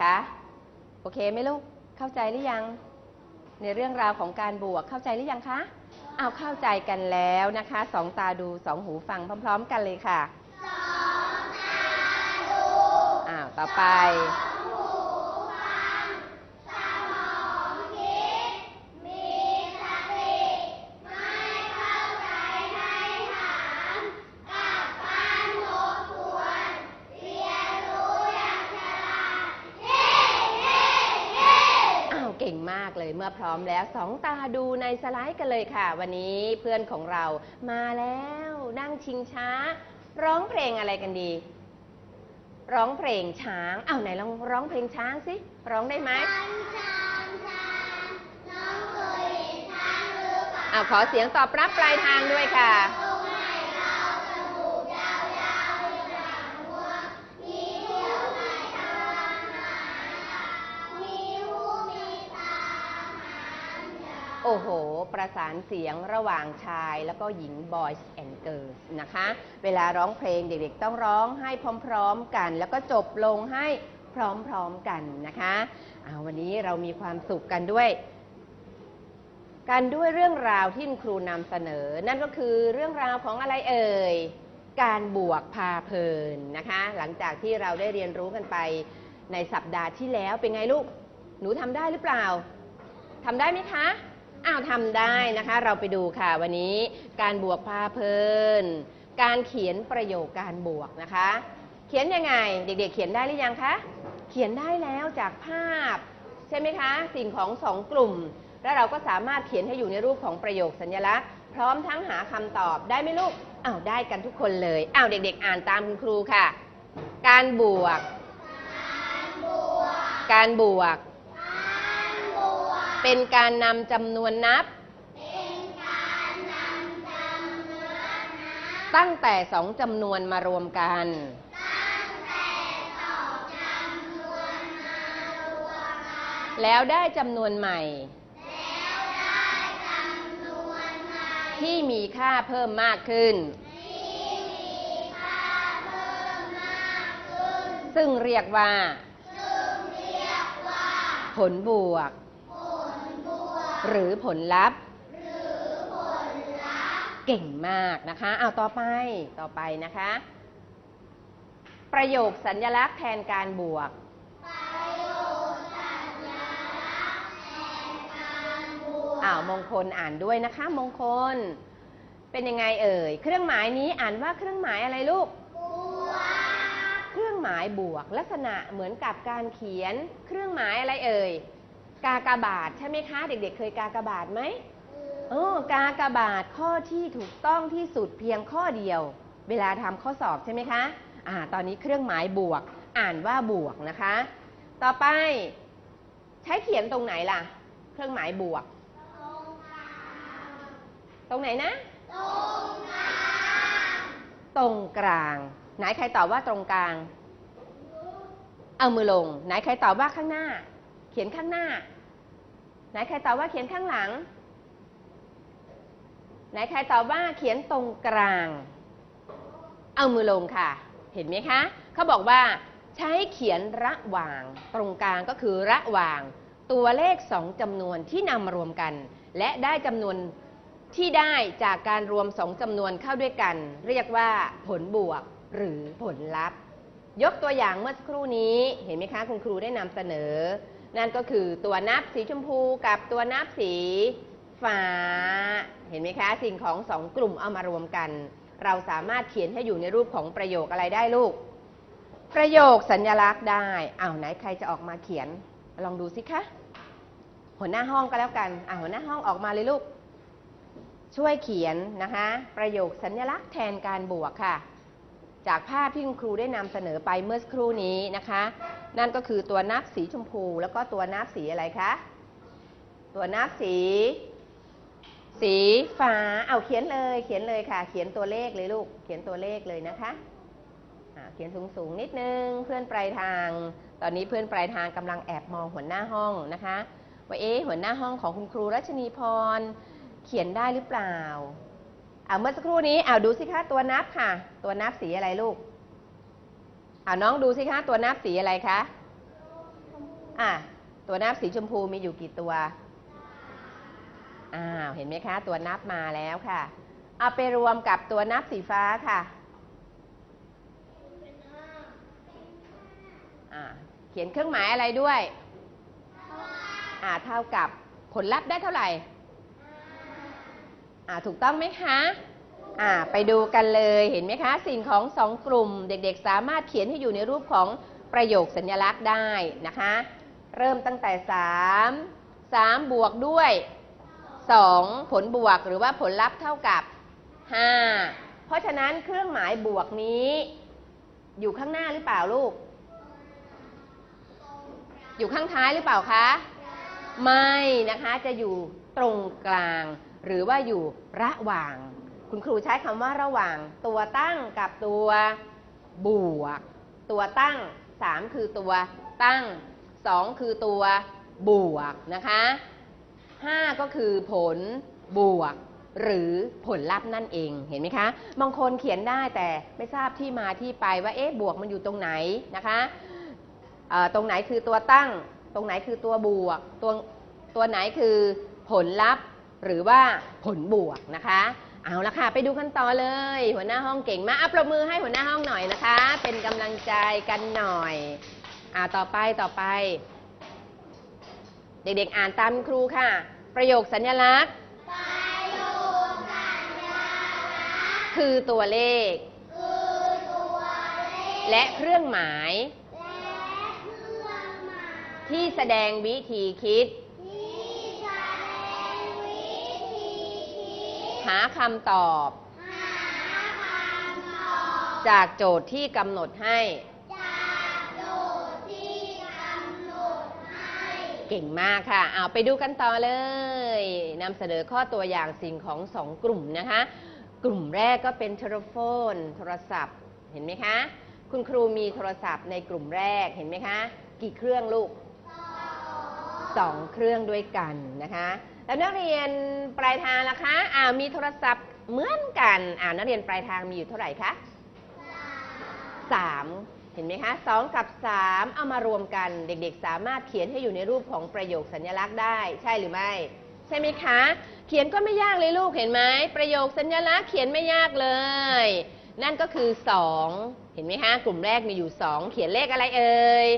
คะ โอเคไหมลูก เข้าใจหรือยัง ในเรื่องราวของการบวกเข้าใจหรือยังคะ เอาเข้าใจกันแล้วนะคะ สองตาดูสองหูฟังพร้อม ๆ กันเลยค่ะ สองตาดู อ้าว ต่อไปาวเก่งมากเลยเมื่อพร้อมแล้วสองตาดูในสไลด์กันเลยค่ะ วันนี้เพื่อนของเรามาแล้วนั่งชิงช้า ร้องเพลงอะไรกันดี ร้องเพลงช้างอ้าวไหนลองร้องเพลงช้างสิร้องได้ไหมอ้าวขอเสียงตอบรับปลายทางด้วยค่ะ ประสานเสียงระหว่างชายแล้วก็หญิง boys and girls นะคะ เวลาร้องเพลงเด็กๆ ต้องร้องให้พร้อมๆกัน แล้วก็จบลงให้พร้อมๆกันนะคะเอาวันนี้เรามีความสุขกันด้วย กันด้วยเรื่องราวที่ครูนำเสนอ นั่นก็คือเรื่องราวของอะไรเอ่ยการบวกพาเพลินนะคะ หลังจากที่เราได้เรียนรู้กันไปในสัปดาห์ที่แล้วเป็นไงลูก หนูทำได้หรือเปล่าทำได้ไหมคะ อ้าวทำได้นะคะ เราไปดูค่ะวันนี้การบวกพาเพลิน การเขียนประโยคการบวกนะคะ เขียนยังไงเด็กๆ เขียนได้หรือยังคะ เขียนได้แล้วจากภาพ ใช่ไหมคะ สิ่งของสองกลุ่ม แล้วเราก็สามารถเขียนให้อยู่ในรูปของประโยคสัญลักษณ์ พร้อมทั้งหาคำตอบได้ไหมลูกอ้าวได้กันทุกคนเลยอ้าวเด็ก ๆ อ่านตามคุณครูค่ะ การบวก การบวก เป็นการนำจำนวนนับ ตั้งแต่สองจำนวนมารวมกัน แล้วได้จำนวนใหม่ ที่มีค่าเพิ่มมากขึ้น ซึ่งเรียกว่า ผลบวก หรือผลลัพธ์เก่งมากนะคะเอาต่อไปต่อไปนะคะ ประโยคสัญลักษณ์แทนการบวกอ้าวมงคลอ่านด้วยนะคะ มงคล เป็นยังไงเอ่ย เครื่องหมายนี้อ่านว่าเครื่องหมายอะไรลูก เครื่องหมายบวก ลักษณะเหมือนกับการเขียน เครื่องหมายอะไรเอ่ย กากบาทใช่ไหมคะ เด็กๆ เคยกากบาทไหมเออกากบาทข้อที่ถูกต้องที่สุดเพียงข้อเดียว เวลาทำข้อสอบใช่ไหมคะอ่าตอนนี้เครื่องหมายบวก อ่านว่าบวกนะคะ ต่อไป ใช้เขียนตรงไหนล่ะ เครื่องหมายบวก ตรงไหนนะ ตรงกลางไหนใครตอบว่าตรงกลาง เอามือลง ไหนใครตอบว่าข้างหน้าเขียนข้างหน้า ไหนใครตอบว่าเขียนข้างหลัง ไหนใครตอบว่าเขียนตรงกลาง เอามือลงค่ะ เห็นไหมคะ เขาบอกว่าใช้เขียนระหว่าง ตรงกลางก็คือระหว่าง ตัวเลขสองจำนวนที่นำมารวมกัน และได้จำนวนที่ได้จากการรวมสองจำนวนเข้าด้วยกัน เรียกว่าผลบวกหรือผลลัพธ์ ยกตัวอย่างเมื่อสักครู่นี้เห็นไหมคะ คุณครูได้นำเสนอ นั่นก็คือตัวนับสีชมพูกับตัวนับสีฟ้า เห็นไหมคะ สิ่งของสองกลุ่มเอามารวมกัน เราสามารถเขียนให้อยู่ในรูปของประโยคอะไรได้ลูก ประโยคสัญญลักษณ์ได้อ้าวไหนใครจะออกมาเขียน ลองดูสิคะ หัวหน้าห้องก็แล้วกันอ่าหัวหน้าห้องออกมาเลยลูก ช่วยเขียนนะคะ ประโยคสัญลักษณ์แทนการบวกค่ะ จากภาพที่คุณครูได้นำเสนอไปเมื่อสักครู่นี้นะคะ นั่นก็คือตัวนับสีชมพู แล้วก็ตัวนับสีอะไรคะ ตัวนับสี สีฟ้าเอาเขียนเลย เขียนเลยค่ะ เขียนตัวเลขเลยลูก เขียนตัวเลขเลยนะคะเขียนสูงๆนิดนึง เพื่อนปลายทาง ตอนนี้เพื่อนปลายทางกำลังแอบมองหัวหน้าห้องนะคะว่าเอ๊ะหัวหน้าห้องของคุณครูรัชนีพร เขียนได้หรือเปล่า อ่าเมื่อสักครู่นี้อ่าดูสิคะตัวนับค่ะ ตัวนับสีอะไรลูกอ่าน้องดูสิคะตัวนับสีอะไรคะอะตัวนับสีชมพูมีอยู่กี่ตัวอ้าวเห็นไหมคะ ตัวนับมาแล้วค่ะ เอาไปรวมกับตัวนับสีฟ้าค่ะอ่าเขียนเครื่องหมายอะไรด้วย อ่าเท่ากับผลลัพธ์ได้เท่าไหร่ อ่าถูกต้องไหมคะอ่าไปดูกันเลยเห็นไหมคะสิ่งของสองกลุ่ม เด็กๆ สามารถเขียนให้อยู่ในรูปของประโยคสัญลักษณ์ได้นะคะ เริ่มตั้งแต่ 3 3 บวกด้วย 2 ผลบวกหรือว่าผลลัพธ์เท่ากับ 5 เพราะฉะนั้นเครื่องหมายบวกนี้ อยู่ข้างหน้าหรือเปล่าลูก อยู่ข้างท้ายหรือเปล่าคะ ไม่นะคะจะอยู่ตรงกลาง หรือว่าอยู่ระหว่าง คุณครูใช้คำว่าระหว่าง ตัวตั้งกับตัวบวก ตัวตั้ง 3 คือตัวตั้ง 2 คือตัวบวกนะคะ 5 ก็คือผลบวก หรือผลลัพธ์นั่นเองเห็นไหมคะ บางคนเขียนได้แต่ไม่ทราบที่มาที่ไปว่าเอ๊ะบวกมันอยู่ตรงไหนนะคะตรงไหนคือตัวตั้ง ตรงไหนคือตัวบวก ตัวตัวไหนคือผลลัพธ์ หรือว่าผลบวกนะคะ เอาละค่ะ ไปดูกันต่อเลย หัวหน้าห้องเก่งมากอัปรบมือให้หัวหน้าห้องหน่อยนะคะ เป็นกำลังใจกันหน่อยอ่าต่อไปต่อไป เด็กๆอ่านตามครูค่ะ ประโยคสัญลักษณ์คือตัวเลขและเครื่องหมาย ที่แสดงวิธีคิด หาคำตอบ จากโจทย์ที่กำหนดให้ เก่งมากค่ะ เอาไปดูกันต่อเลยนำเสนอข้อตัวอย่างสิ่งของสองกลุ่มนะคะ กลุ่มแรกก็เป็นโทรโฟน โทรศัพท์ เห็นไหมคะ คุณครูมีโทรศัพท์ในกลุ่มแรก เห็นไหมคะ กี่เครื่องลูกสองเครื่องด้วยกันนะคะ แล้วนักเรียนปลายทางล่ะคะอ่ามีโทรศัพท์เหมือนกันอ่านักเรียนปลายทางมีอยู่เท่าไหร่คะสามเห็นไหมคะสองกับสามเอามารวมกันเด็กๆ สามารถเขียนให้อยู่ในรูปของประโยคสัญลักษณ์ได้ ใช่หรือไม่ ใช่ไหมคะ เขียนก็ไม่ยากเลยลูกเห็นไหมประโยคสัญลักษณ์เขียนไม่ยากเลย นั่นก็คือสองเห็นไหมคะกลุ่มแรกมีอยู่สองเขียนเลขอะไรเอ่ย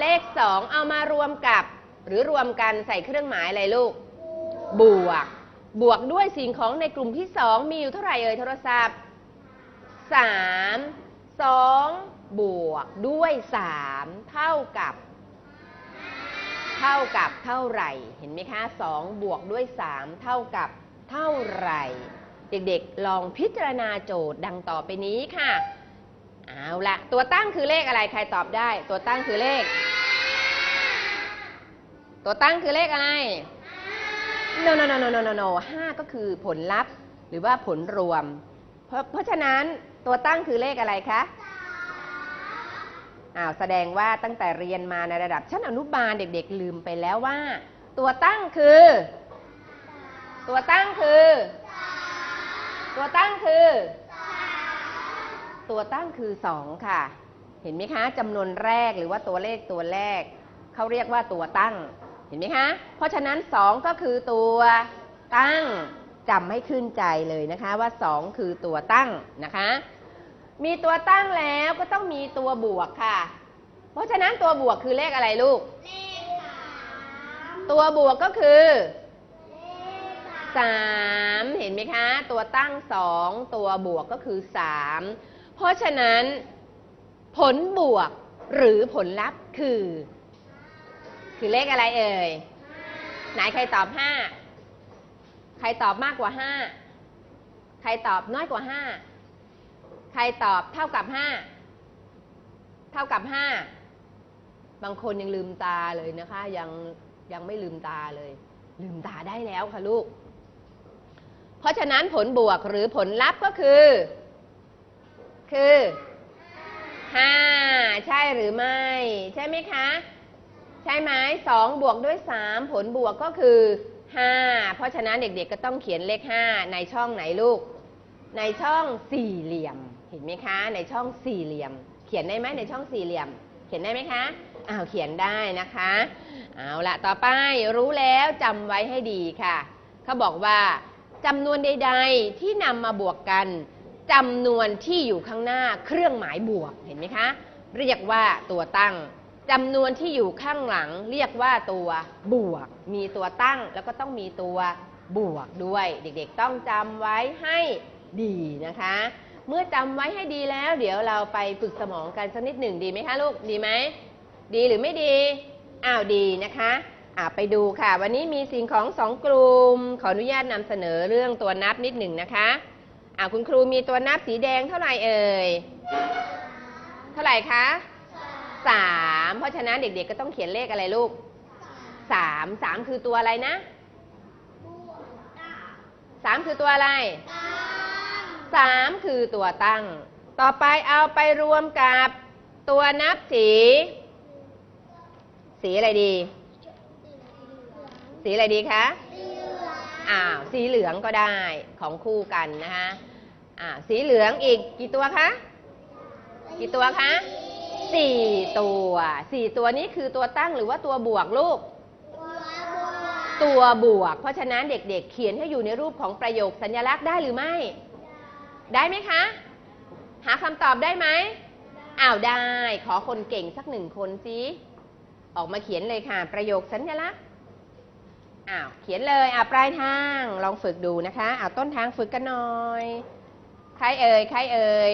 เลขสองเอามารวมกับ หรือรวมกันใส่เครื่องหมายอะไรลูก บวก บวกด้วยสิ่งของในกลุ่มที่สองมีอยู่เท่าไหร่เอ่ยโทรศัพท์สามสองบวกด้วยสามเท่ากับ เท่ากับเท่าไหร่ เห็นไหมคะสองบวกด้วยสามเท่ากับเท่าไหร่ เด็กๆ ลองพิจารณาโจทย์ดังต่อไปนี้ค่ะ เอาละตัวตั้งคือเลขอะไรใครตอบได้ ตัวตั้งคือเลข ตัวตั้งคือเลขอะไร no no no no no no no ห้าก็คือผลลัพธ์ หรือว่าผลรวม เพราะเพราะฉะนั้นตัวตั้งคือเลขอะไรคะอ้าวแสดงว่าตั้งแต่เรียนมาในระดับชั้นอนุบาลเด็ก ๆ ลืมไปแล้วว่า ตัวตั้งคือ ตัวตั้งคือ ตัวตั้งคือ ตัวตั้งคือสองค่ะ เห็นไหมคะจำนวนแรกหรือว่าตัวเลขตัวแรกเขาเรียกว่าตัวตั้ง เห็นไหมคะ เพราะฉะนั้น 2 ก็คือตัวตั้งจำให้ขึ้นใจเลยนะคะว่า 2 คือตัวตั้งนะคะ มีตัวตั้งแล้วก็ต้องมีตัวบวกค่ะ เพราะฉะนั้นตัวบวกคือเลขอะไรลูกตัวบวกก็คือ3เห็นไหมคะ ตัวตั้ง2ตัวบวกก็คือ3เพราะฉะนั้น ผลบวกหรือผลลัพธ์คือ คือเลขอะไรเอ่ย ไหนใครตอบห้า ใครตอบมากกว่าห้า ใครตอบน้อยกว่าห้า ใครตอบเท่ากับห้า เท่ากับห้า บางคนยังลืมตาเลยนะคะ ยังยังไม่ลืมตาเลย ลืมตาได้แล้วค่ะลูก เพราะฉะนั้นผลบวกหรือผลลัพธ์ก็คือ คือห้าใช่หรือไม่ ใช่ไหมคะ ใช่ไหมสองบวกด้วยสามผลบวกก็คือห้าเพราะฉะนั้นเด็กๆก็ต้องเขียนเลขห้าในช่องไหนลูก ในช่องสี่เหลี่ยม เห็นไหมคะ ในช่องสี่เหลี่ยม เขียนได้ไหมในช่องสี่เหลี่ยม เขียนได้ไหมคะอ้าวเขียนได้นะคะ เอาละต่อไปรู้แล้วจำไว้ให้ดีค่ะเขาบอกว่าจำนวนใด ๆ ที่นำมาบวกกันจำนวนที่อยู่ข้างหน้าเครื่องหมายบวกเห็นไหมคะ เรียกว่าตัวตั้ง จำนวนที่อยู่ข้างหลังเรียกว่าตัวบวก มีตัวตั้งแล้วก็ต้องมีตัวบวกด้วย เด็กๆต้องจำไว้ให้ดีนะคะ เมื่อจำไว้ให้ดีแล้ว เดี๋ยวเราไปฝึกสมองกันสักนิดหนึ่งดีไหมคะลูกดีไหมดีหรือไม่ดีอ้าวดีนะคะอ่าไปดูค่ะ วันนี้มีสิ่งของสองกลุ่มขออนุญาตนำเสนอเรื่องตัวนับนิดหนึ่งนะคะอ่าคุณครูมีตัวนับสีแดงเท่าไหร่เอ่ยเท่าไหร่คะ สามเพราะฉะนั้นเด็กๆก็ต้องเขียนเลขอะไรลูกสามสามคือตัวอะไรนะสามคือตัวอะไรสามคือตัวตั้ง ต่อไปเอาไปรวมกับตัวนับสี สีอะไรดี สีอะไรดีคะอ้าวสีเหลืองก็ได้ของคู่กันนะคะอ่าสีเหลืองอีกกี่ตัวคะ กี่ตัวคะ สี่ตัวสี่ตัวนี้คือตัวตั้งหรือว่าตัวบวกลูก ตัวบวก เพราะฉะนั้นเด็กๆ เขียนให้อยู่ในรูปของประโยคสัญลักษณ์ได้หรือไม่ ได้ไหมคะ หาคำตอบได้ไหมอ้าวได้ ขอคนเก่งสักหนึ่งคนสิออกมาเขียนเลยค่ะ ประโยคสัญลักษณ์อ้าวเขียนเลยอ่าปลายทางลองฝึกดูนะคะอ้าวต้นทางฝึกกันหน่อย ใครเอ่ยใครเอ่ย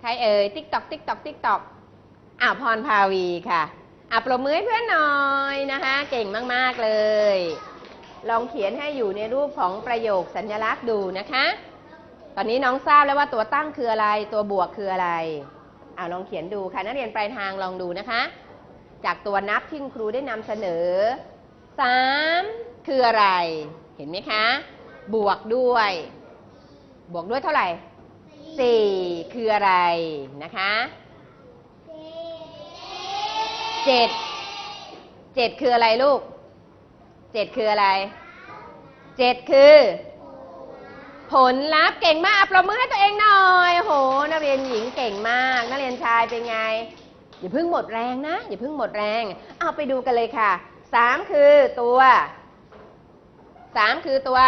ใครเอ่ยติ๊กตอกติ๊กตอกติ๊กตอก อ้าวพรภาวีค่ะอะปรบมือให้เพื่อนหน่อยนะคะ เก่งมาก ๆ เลย ลองเขียนให้อยู่ในรูปของประโยคสัญลักษณ์ดูนะคะ ตอนนี้น้องทราบแล้วว่าตัวตั้งคืออะไร ตัวบวกคืออะไรอ่าลองเขียนดูค่ะ นักเรียนปลายทางลองดูนะคะ จากตัวนับที่คุณครูได้นำเสนอสามคืออะไร เห็นไหมคะ บวกด้วย บวกด้วยเท่าไหร่สี่คืออะไรนะคะ เจ็ดเจ็ดคืออะไรลูกเจ็ดคืออะไรเจ็ดคือ ผลลัพธ์เก่งมากปรบมือให้ตัวเองหน่อยโหนักเรียนหญิงเก่งมาก นักเรียนชายเป็นไง อย่าเพิ่งหมดแรงนะ อย่าเพิ่งหมดแรง เอาไปดูกันเลยค่ะสามคือตัวสามคือตัว